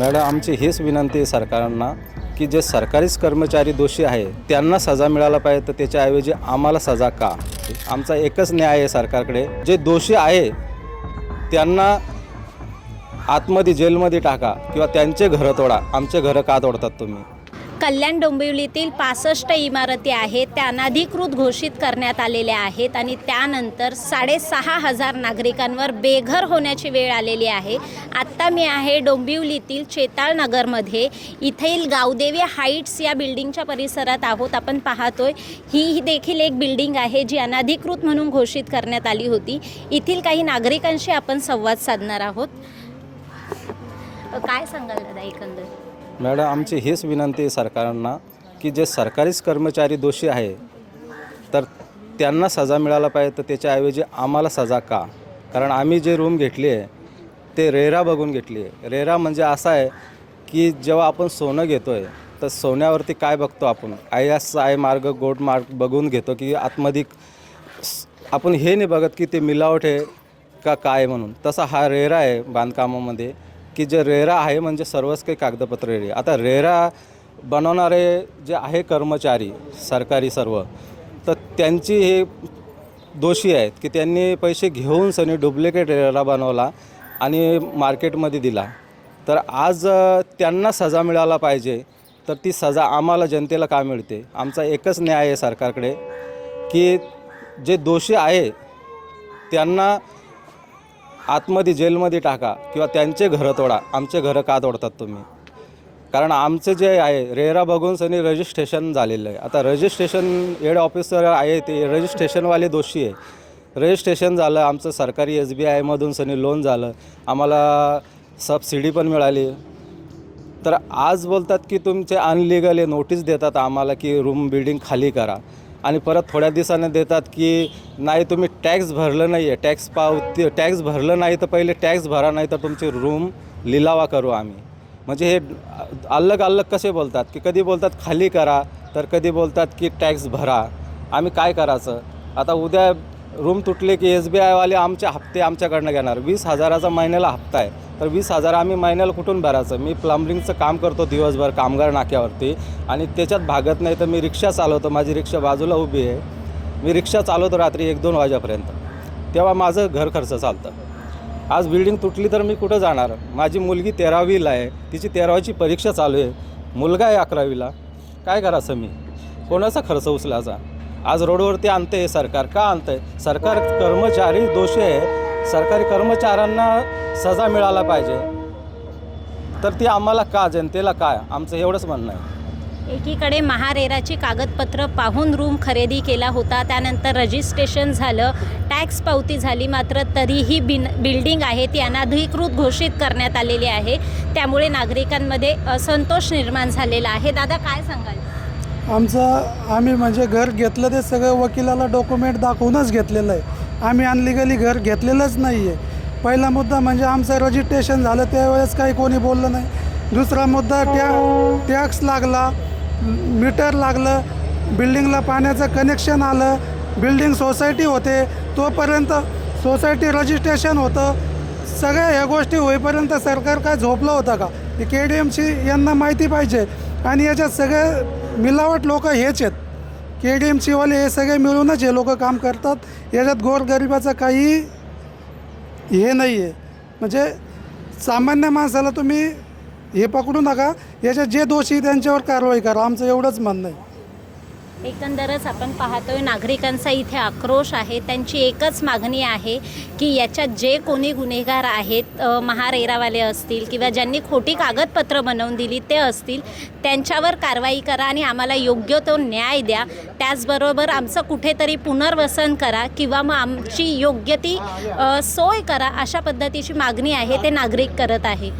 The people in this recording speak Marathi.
मॅडम आमची हीच विनंती आहे सरकारांना की जे सरकारीच कर्मचारी दोषी आहे त्यांना सजा मिळायला पाहिजे तर त्याच्याऐवजी आम्हाला सजा का? आमचा एकच न्याय आहे सरकारकडे. जे दोषी आहे त्यांना आतमध्ये जेलमध्ये टाका किंवा त्यांचे घरं तोडा. आमचे घरं का तोडतात तुम्ही? कल्याण डोंबिवलीतील पासष्ट इमारती आहेत त्या अनाधिकृत घोषित करण्यात आलेल्या आहेत आणि त्यानंतर साडेसहा हजार नागरिकांवर बेघर होण्याची वेळ आलेली आहे. आत्ता मी आहे डोंबिवलीतील चेताळ नगरमध्ये. इथेल गावदेवी हाईट्स या बिल्डिंगच्या परिसरात आहोत. आपण पाहतोय ही ही देखील एक बिल्डिंग आहे जी अनाधिकृत म्हणून घोषित करण्यात आली होती. येथील काही नागरिकांशी आपण संवाद साधणार आहोत. काय सांगाल दादा एकंदर? मॅडम आमची हीच विनंती आहे सरकारांना की जे सरकारीच कर्मचारी दोषी आहे तर त्यांना सजा मिळायला पाहिजे तर त्याच्याऐवजी आम्हाला सजा का? कारण आम्ही जे रूम घेतली आहे ते रेरा बघून घेतली आहे. रेरा म्हणजे असा आहे की जेव्हा आपण सोनं घेतो आहे तर सोन्यावरती काय बघतो आपण? आय एस आय मार्ग गोड मार्ग बघून घेतो की आतमध्ये आपण हे नाही बघत की ते मिलावट आहे का काय म्हणून. तसा हा रेरा आहे बांधकामामध्ये. की जे रेरा आहे म्हणजे सर्वच काही कागदपत्र रेडी. आता रेरा बनवणारे जे आहे कर्मचारी सरकारी सर्व तर त्यांची हे दोषी आहेत की त्यांनी पैसे घेऊन सनी डुप्लिकेट रेरा बनवला आणि मार्केटमध्ये दिला. तर आज त्यांना सजा मिळायला पाहिजे तर ती सजा आम्हाला जनतेला का मिळते? आमचा एकच न्याय आहे सरकारकडे की जे दोषी आहे त्यांना आतमध्ये जेलमध्ये टाका किंवा त्यांचे घरं तोडा. आमचे घरं का तोडतात तुम्ही? कारण आमचं जे आहे रेरा बघून सनी रजिस्ट्रेशन झालेलं आहे. आता रजिस्ट्रेशन हेड ऑफिसर आहे ते रजिस्ट्रेशनवाले दोषी आहे. रजिस्ट्रेशन झालं आमचं सरकारी एस बी आयमधून सनी लोन झालं. आम्हाला सबसिडी पण मिळाली. तर आज बोलतात की तुमचे अनलिगल आहे नोटीस देतात आम्हाला की रूम बिल्डिंग खाली करा. आणि परत थोड्या दिवसाने देतात की नाही तुम्ही टॅक्स भरलं नाही आहे टॅक्स पावती टॅक्स भरलं नाही तर पहिले टॅक्स भरा नाही तर तुमची रूम लिलावा करू आम्ही. म्हणजे हे अलग अलग कसे बोलतात की कधी बोलतात खाली करा तर कधी बोलतात की टॅक्स भरा. आम्ही काय करायचं? आता उद्या रूम तुटले की एस बी आयवाले आमचे हप्ते आमच्याकडनं घेणार. वीस हजाराचा महिन्याला हप्ता आहे. तर वीस हजार आम्ही महिन्याला कुठून भरायचं? मी प्लंबरिंगचं काम करतो दिवसभर कामगार नाक्यावरती. आणि त्याच्यात भागत नाही तर मी रिक्षा चालवतो. माझी रिक्षा बाजूला उभी आहे. मी रिक्षा चालवतो रात्री एक दोन वाजेपर्यंत. तेव्हा माझं घर खर्च चालतं. आज बिल्डिंग तुटली तर मी कुठं जाणार? माझी मुलगी तेरावीला आहे. तिची तेरावीची परीक्षा चालू आहे. मुलगा आहे अकरावीला. काय करायचं मी कोणाचा खर्च उचलायचा? आज रोडवरती आणते आहे सरकार. का आणतं आहे सरकार कर्मचारी दोषी आहे. सरकारी कर्मचाऱ्यांना सजा मिळायला पाहिजे. तर ती आम्हाला का जनतेला काय? आमचं एवढंच म्हणणं आहे. एकीकडे महारेराची कागदपत्र पाहून रूम खरेदी केला होता. त्यानंतर रजिस्ट्रेशन झालं. टॅक्स पावती झाली मात्र तरीही बिन बिल्डिंग आहे ती अनाधिकृत घोषित करण्यात आलेली आहे. त्यामुळे नागरिकांमध्ये असंतोष निर्माण झालेला आहे. दादा काय सांगाल? आमचं आम्ही म्हणजे घर घेतलं ते सगळं वकिलाला डॉक्युमेंट दाखवूनच घेतलेलं आहे. आम्ही अनलिगली घर घेतलेलंच नाही आहे पहिला मुद्दा म्हणजे आमचं रजिस्ट्रेशन झालं त्यावेळेस काही कोणी बोललं नाही. दुसरा मुद्दा टॅ टॅक्स लागला मीटर लागलं बिल्डिंगला पाण्याचं कनेक्शन आलं बिल्डिंग सोसायटी होते. तोपर्यंत सोसायटी रजिस्ट्रेशन होतं. सगळ्या ह्या गोष्टी होईपर्यंत सरकार काय झोपलं होतं का? के डी एमची यांना माहिती पाहिजे. आणि याच्यात सगळे मिलावट लोक हेच आहेत. के डी एम सीवाले हे सगळे मिळूनच हे लोक काम करतात. याच्यात गोरगरिबाचं काही हे नाही आहे म्हणजे सामान्य माणसाला तुम्ही हे पकडू नका. याच्यात जे दोषी आहे त्यांच्यावर कारवाई करा. आमचं एवढंच म्हणणं आहे. एकंदरच आपण पाहतोय नागरिकांचा इथे आक्रोश आहे. त्यांची एकच मागणी आहे की याच्यात जे कोणी गुन्हेगार आहेत महारेरावाले असतील किंवा ज्यांनी खोटी कागदपत्र बनवून दिली ते असतील त्यांच्यावर कारवाई करा आणि आम्हाला योग्य तो न्याय द्या. त्याचबरोबर आमचं कुठेतरी पुनर्वसन करा किंवा मग आमची योग्य ती सोय करा अशा पद्धतीची मागणी आहे ते नागरिक करत आहे.